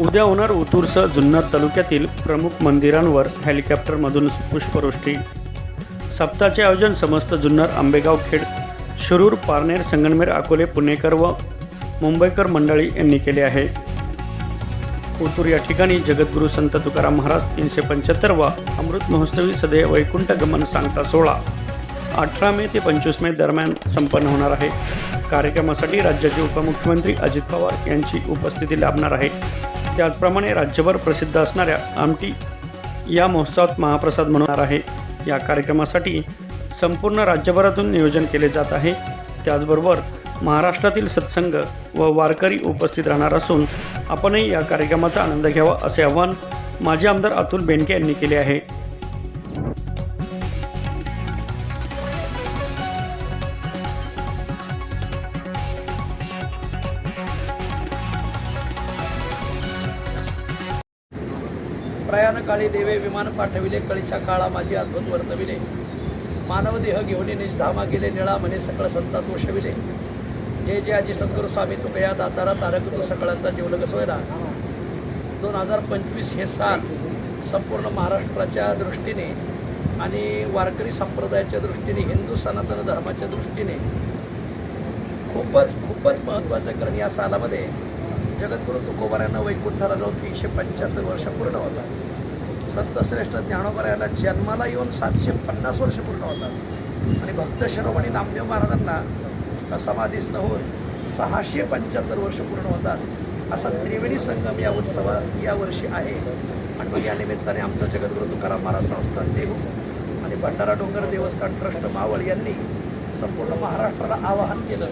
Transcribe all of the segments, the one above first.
उद्या होणार ओतूरसह जुन्नर तालुक्यातील प्रमुख मंदिरांवर हेलिकॉप्टरमधून पुष्पवृष्टी. सप्ताहाचे आयोजन समस्त जुन्नर आंबेगाव खेड शिरूर पारनेर संगनमेर अकोले पुणेकर व मुंबईकर मंडळी यांनी केले आहे. ओतूर या ठिकाणी जगद्गुरू संत तुकाराम महाराज तीनशे पंच्याहत्तर व अमृत महोत्सवी सदैव वैकुंठ गमन सांगता सोहळा. अठरा मे ते पंचवीस मे दरम्यान संपन्न होणार आहे. कार्यक्रमासाठी राज्याचे उपमुख्यमंत्री अजित पवार यांची उपस्थिती लाभणार आहे. त्याचप्रमाणे राज्यभर प्रसिद्ध असणाऱ्या आमटी या महोत्सवात महाप्रसाद म्हणणार आहे. या कार्यक्रमासाठी संपूर्ण राज्यभरातून नियोजन केले जात आहे. त्याचबरोबर महाराष्ट्रातील सत्संग व वारकरी उपस्थित राहणार असून आपणही या कार्यक्रमाचा आनंद घ्यावा असे आवाहन माजी आमदार अतुल बेनके यांनी केले आहे. प्रयाणकाळी देवे विमान पाठविले कळीच्या काळा माझी अद्भुत वर्तविले. मानवदेह घेऊन निजधामा गेले निळा म्हणे सकळ संता तोषविले जे जे आजी सद्गुरू स्वामी तुकया दातारा तारक तू सकळांचा जीवलग सोयरा दोन हजार पंचवीस हे साल संपूर्ण महाराष्ट्राच्या दृष्टीने आणि वारकरी संप्रदायाच्या दृष्टीने हिंदू सनातन धर्माच्या दृष्टीने खूपच खूपच महत्त्वाचं कारण या सालामध्ये जगद्गुरू तुकोबारायांना वैकुंठाला जाऊन तीनशे पंच्याहत्तर वर्ष पूर्ण होतात संतश्रेष्ठ ज्ञानोबारायाला जन्माला येऊन सातशे पन्नास वर्ष पूर्ण होतात. आणि भक्त शिरोमणी नामदेव महाराजांना समाधीस्थ होऊन सहाशे पंच्याहत्तर वर्ष पूर्ण होतात. असा त्रिवेणी संगम या उत्सवा या वर्षी आहे. आणि मग या निमित्ताने आमचं जगद्गुरू तुकाराम महाराज संस्थान देऊ आणि भंडारा डोंगर देवस्थान ट्रस्ट मावळ यांनी संपूर्ण महाराष्ट्राला आवाहन केलं.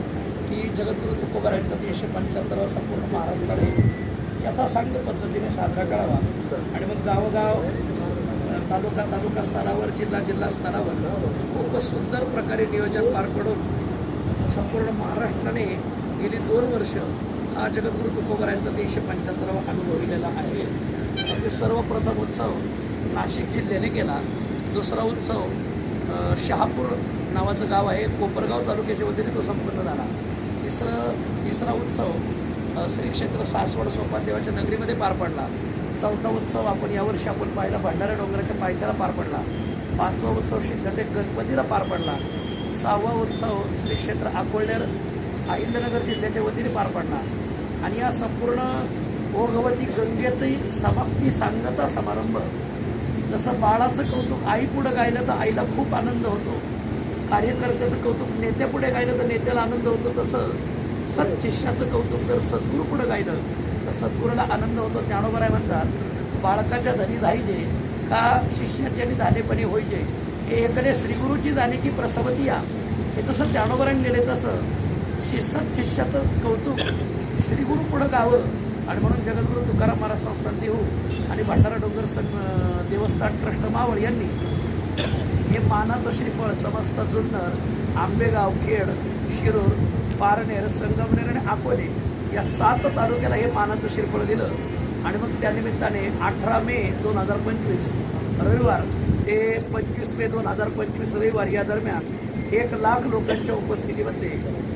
की जगद्गुरू तुकोबारायांचा तीनशे पंच्याहत्तरावा संपूर्ण महाराष्ट्राने यथासांग पद्धतीने साजरा करावा. आणि मग गावोगाव तालुका तालुका स्तरावर जिल्हा जिल्हा स्तरावर खूप सुंदर प्रकारे नियोजन पार पडून संपूर्ण महाराष्ट्राने गेली दोन वर्ष हा जगद्गुरू तुकोबारायांचा तीनशे पंच्याहत्तरावा अनुभविलेला आहे. अगदी सर्वप्रथम उत्सव नाशिक जिल्ह्याने केला. दुसरा उत्सव शहापूर नावाचं गाव आहे. कोपरगाव तालुक्याच्या वतीने तो संपन्न झाला. तिसरं तिसरा उत्सव श्री क्षेत्र सासवड सोपानदेवाच्या नगरीमध्ये पार पडला. चौथा उत्सव आपण यावर्षी आपण पाहिला भंडारा डोंगराच्या पायथ्याला पार पडला. पाचवा उत्सव सिद्धटेक गणपतीला पार पडला. सहावा उत्सव श्री क्षेत्र अकोळनेर अहिंदनगर जिल्ह्याच्या वतीने पार पडला. आणि या संपूर्ण ओघवती गंगेचंही समाप्ती सांगता समारंभ. जसं बाळाचं कौतुक आई पुढं गायलं तर आईला खूप आनंद होतो. कार्यकर्त्याचं कौतुक नेत्यापुढे गायलं तर नेत्याला आनंद होतो तसं सत शिष्याचं कौतुक जर सद्गुरू पुढे गायलं तर सद्गुरूला आनंद होतो. ज्ञानोबराय म्हणतात बाळकाच्या धनी धाईजे का शिष्याच्या धानेपणे होईजे? हे एकडे श्रीगुरूची जाणे की प्रसवती या. हे तसं ज्ञानोबराने लिहिले तसं. शिष्यात शिष्याचं कौतुक श्रीगुरू पुढं गावं. आणि म्हणून जगद्गुरू तुकाराम महाराज संस्थान देऊ आणि भंडारा डोंगर सं देवस्थान ट्रस्ट मावळ यांनी हे मानाचं श्रीफळ समस्त जुन्नर आंबेगाव खेड शिरूर पारनेर संगमनेर आणि अकोले या सात तालुक्याला हे मानाचं श्रीफळ दिलं. आणि मग त्यानिमित्ताने अठरा मे दोन हजार पंचवीस रविवार ते पंचवीस मे दोन हजार पंचवीस रविवार या दरम्यान एक लाख लोकांच्या उपस्थितीमध्ये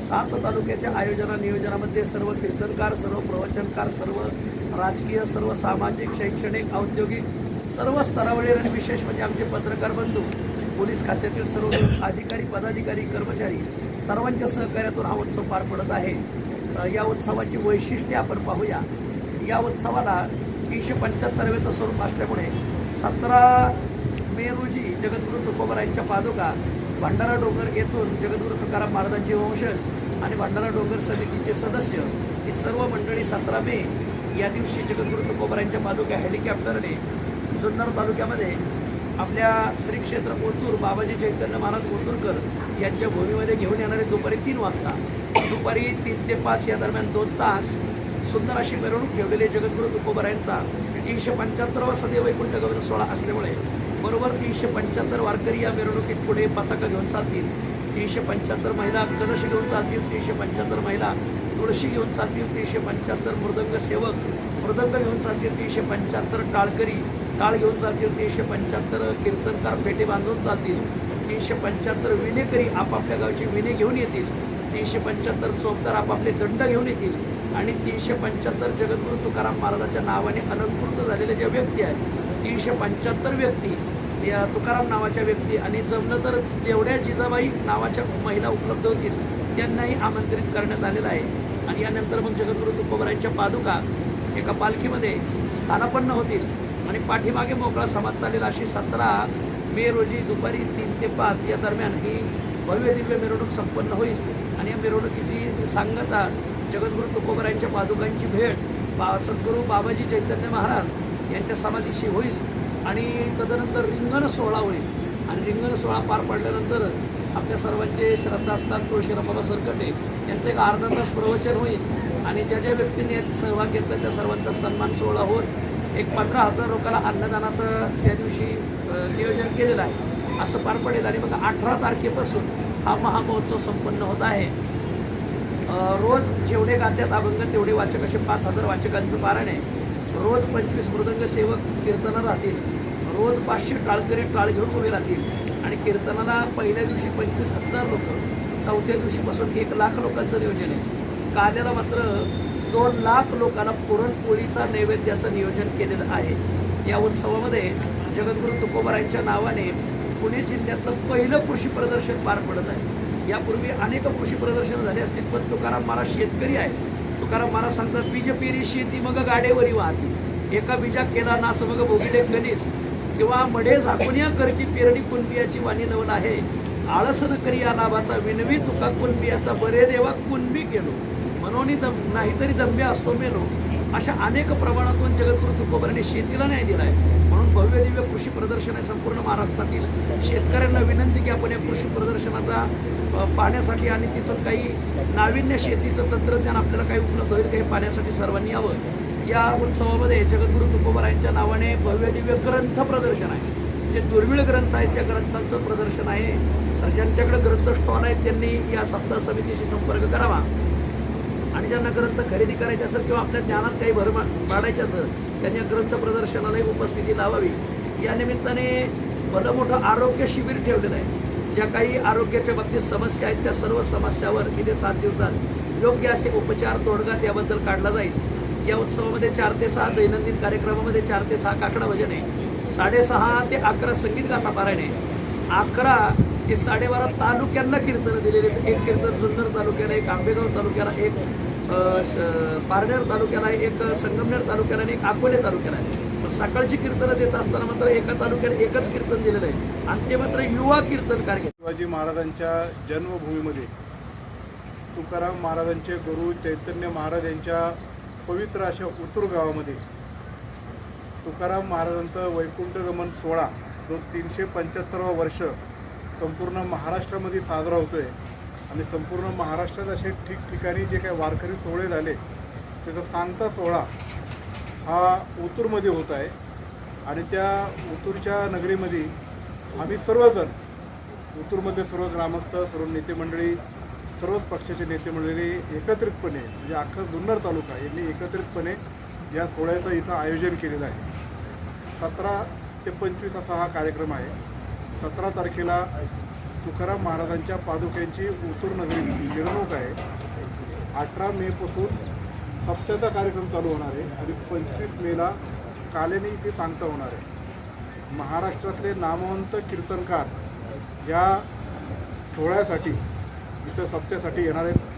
सात तालुक्याच्या आयोजना नियोजनामध्ये सर्व कीर्तनकार सर्व प्रवचनकार सर्व राजकीय सर्व सामाजिक शैक्षणिक औद्योगिक सर्व स्तरावरील आणि विशेष म्हणजे आमचे पत्रकार बंधू पोलीस खात्यातील सर्व अधिकारी पदाधिकारी कर्मचारी सर्वांच्या सहकार्यातून हा उत्सव पार पडत आहे. या उत्सवाची वैशिष्ट्ये आपण पाहूया. या उत्सवाला तीनशे पंच्याहत्तरवेचं स्वरूप असल्यामुळे सतरा मे रोजी जगद्गुरु तुकोबरायांच्या पादुका भंडारा डोंगर येथून जगद्गुरु तुकाराम महाराजांचे वंशज आणि भंडारा डोंगर समितीचे सदस्य ही सर्व मंडळी सतरा मे या दिवशी जगद्गुरु तुकोबरायांच्या पादुका हेलिकॉप्टरने जुन्नर तालुक्यामध्ये आपल्या श्री क्षेत्र कोथूर बाबाजी चैतन्य महाराज कोथूरकर यांच्या भूमीमध्ये घेऊन येणारे दुपारी तीन वाजता दुपारी तीन ते पाच या दरम्यान दोन तास सुंदर अशी मिरवणूक ठेवलेली आहे. जगद्गुरू तुकोबरायांचा तीनशे पंच्याहत्तरावा सदैव वैकुंठ गौर सोहळा असल्यामुळे बरोबर तीनशे पंच्याहत्तर वारकरी या मिरवणुकीत पुढे पताका घेऊन चालतील. तीनशे पंच्याहत्तर महिला कलश घेऊन चालतील. तीनशे पंच्याहत्तर महिला तुळशी घेऊन चालतील. तीनशे पंच्याहत्तर मृदंग सेवक मृदंग घेऊन चालतील. तीनशे पंच्याहत्तर टाळकरी टाळ घेऊन चालतील तीनशे पंच्याहत्तर कीर्तनकार पेटे बांधून चालतील तीनशे पंच्याहत्तर विनेकरी आपापल्या गावची विने घेऊन येतील तीनशे पंच्याहत्तर चोपदार आपापले दंड घेऊन येतील आणि तीनशे पंच्याहत्तर जगद्गुरू तुकाराम महाराजाच्या नावाने अलंकृत झालेल्या ज्या व्यक्ती आहेत तीनशे पंच्याहत्तर व्यक्ती या तुकाराम नावाच्या व्यक्ती आणि जमलं तर जेवढ्या जिजाबाई नावाच्या महिला उपलब्ध होतील त्यांनाही आमंत्रित करण्यात आलेलं आहे. आणि यानंतर मग जगद्गुरू तुकोबरायांच्या पादुका एका पालखीमध्ये स्थानापन्न होतील. आणि पाठीमागे मोकळा समाज चालेल अशी सतरा मे रोजी दुपारी तीन ते पाच या दरम्यान ही भव्य दिव्य मिरवणूक संपन्न होईल. आणि या मिरवणुकीची सांगता जगद्गुरू तुकोबरायांच्या पादुकांची भेट बा सद्गुरू बाबाजी चैतन्य महाराज यांच्या समाधीशी होईल आणि तदनंतर रिंगण सोहळा होईल. आणि रिंगण सोहळा पार पडल्यानंतर आपल्या सर्वांचे श्रद्धास्थान तुळशीराम बाबा सरकटे यांचं एक अर्धा तास प्रवचन होईल. आणि ज्या ज्या व्यक्तींनी यात सहभाग घेतला त्या सर्वांचा सन्मान सोहळा होईल एक पंधरा हजार लोकांना अन्नदानाचं त्या दिवशी नियोजन केलेलं आहे. असं पार पडेल आणि मग अठरा तारखेपासून हा महामहोत्सव संपन्न होत आहे. रोज जेवढे गात्यात अभंग तेवढे वाचक असे पाच हजार वाचकांचं पारण आहे. रोज पंचवीस मृदंग सेवक कीर्तनं राहतील. रोज पाचशे टाळकरी टाळ घेऊन उभे राहतील. आणि कीर्तनाला पहिल्या दिवशी पंचवीस हजार लोक चौथ्या दिवशीपासून एक लाख लोकांचं नियोजन आहे. काल्याला मात्र दोन लाख लोकांना पुरणपोळीचा नैवेद्याचं नियोजन केलेलं आहे. या उत्सवामध्ये जगद्गुरू तुकोबरायांच्या नावाने पुणे जिल्ह्यातलं पहिलं कृषी प्रदर्शन पार पडत आहे. यापूर्वी अनेक कृषी प्रदर्शन झाले असतील पण तुकाराम महाराज शेतकरी आहे तुकाराम महाराज सांगतात बीज पेरी शेती मग गाडेवरी वाहती. एका बीजा केला नास मग भोगिले गणेश. किंवा मढे झाकुनिया करती पेरणी कुणबियाची वाणी नवल आहे. आळसन करी या लाभाचा विनवी तुका कुणबियाचा बरे देवा कुणबी केलो. मनोनी दम नाहीतरी दंबे असतो मेलो. अशा अनेक प्रमाणातून जगद्गुरू तुकोबरांनी शेतीला न्याय आहे म्हणून भव्य दिव्य कृषी प्रदर्शन आहे संपूर्ण महाराष्ट्रातील शेतकऱ्यांना विनंती की आपण या कृषी प्रदर्शनाचा पाहण्यासाठी आणि तिथून काही नाविन्य शेतीचं तंत्रज्ञान आपल्याला काही उपलब्ध होईल काही पाहण्यासाठी सर्वांनी यावं. या उत्सवामध्ये जगद्गुरू तुकोबरायांच्या नावाने भव्य दिव्य ग्रंथ प्रदर्शन आहे. जे दुर्मिळ ग्रंथ आहेत त्या ग्रंथांचं प्रदर्शन आहे. तर ज्यांच्याकडे ग्रंथ स्टॉल आहेत त्यांनी या सप्ताह समितीशी संपर्क करावा. आणि ज्यांना ग्रंथ खरेदी करायचे असेल किंवा आपल्या ज्ञानात काही भर पाडायचे असेल त्यांनी ग्रंथ प्रदर्शनालाही उपस्थिती लावावी. या निमित्ताने भलं मोठं आरोग्य शिबिर ठेवलेलं आहे. ज्या काही आरोग्याच्या बाबतीत समस्या आहेत त्या सर्व समस्यावर गेले सात दिवसात योग्य असे उपचार तोडगा त्याबद्दल काढला जाईल. या उत्सवामध्ये चार ते सहा दैनंदिन कार्यक्रमामध्ये चार ते सहा काकडा भजन आहे. साडेसहा ते अकरा संगीत गाथा पारायण आहे. अकरा ते साडेबारा तालुक्यांना कीर्तनं दिलेली आहेत. एक कीर्तन जुन्नर तालुक्याला एक आंबेगाव तालुक्याला एक पारनेर तालुक्याला एक संगमनेर तालुक्याला आणि एक अकोले तालुक्याला आहे. सकाळची कीर्तनं देत असताना मात्र एका तालुक्यात एकच कीर्तन दिलेलं आहे. आणि ते मात्र युवा कीर्तनकार शिवाजी महाराजांच्या जन्मभूमीमध्ये तुकाराम महाराजांचे गुरु चैतन्य महाराज यांच्या पवित्र अशा उतूर गावामध्ये तुकाराम महाराजांचं वैकुंठगमन सोहळा जो तीनशे पंच्याहत्तरावा वर्ष संपूर्ण महाराष्ट्रामध्ये साजरा होतो आहे आणि संपूर्ण महाराष्ट्रात असे ठिकठिकाणी जे काही वारकरी सोहळे झाले त्याचा सांगता सोहळा हा ओतूरमध्ये होत आहे. आणि त्या ओतूरच्या नगरीमध्ये आम्ही सर्वजण ओतूरमध्ये सर्व ग्रामस्थ सर्व नेते मंडळी सर्वच पक्षाचे नेते मंडळी एकत्रितपणे म्हणजे अख्खा जुन्नर तालुका यांनी एकत्रितपणे या सोहळ्याचं इथं आयोजन केलेलं आहे. सतरा ते पंचवीस असा हा कार्यक्रम आहे. सतरा तारखेला तुकाराम महाराजांच्या पादुक्यांची ओतूर नगरी मिरवणूक आहे. अठरा मेपासून सप्त्याचा कार्यक्रम चालू होणार आहे आणि पंचवीस मेला कालेनी ते सांगता होणार आहे. महाराष्ट्रातले नामवंत कीर्तनकार या सोहळ्यासाठी इथं सप्त्यासाठी येणार आहेत.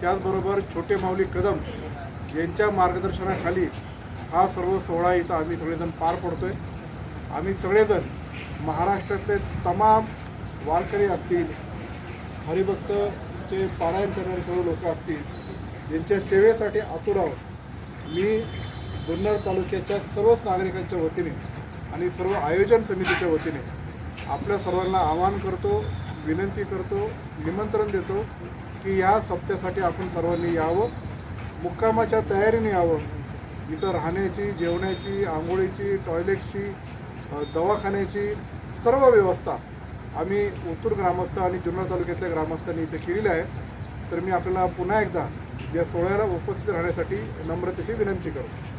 त्याचबरोबर छोटे माऊली कदम यांच्या मार्गदर्शनाखाली हा सर्व सोहळा इथं आम्ही सगळेजण पार पडतो आहे आम्ही सगळेजण महाराष्ट्रातले तमाम वारकरी असतील हरिभक्तचे पारायण करणारे सर्व लोक असतील यांच्या सेवेसाठी आतुर आहोत मी जुन्नर तालुक्याच्या सर्वच नागरिकांच्या वतीने आणि सर्व आयोजन समितीच्या वतीने आपल्या सर्वांना आवाहन करतो विनंती करतो निमंत्रण देतो की या सप्त्यासाठी आपण सर्वांनी यावं मुक्कामाच्या तयारीने यावं. इथं राहण्याची जेवण्याची आंघोळीची टॉयलेटची दवाखान्याची सर्व व्यवस्था आम्ही ओतूर ग्रामस्थ आणि जुन्नर तालुक्यातल्या ग्रामस्थांनी इथे केलेली आहे. तर मी आपल्याला पुन्हा एकदा या सोहळ्याला उपस्थित राहण्यासाठी नम्रतेची विनंती करतो.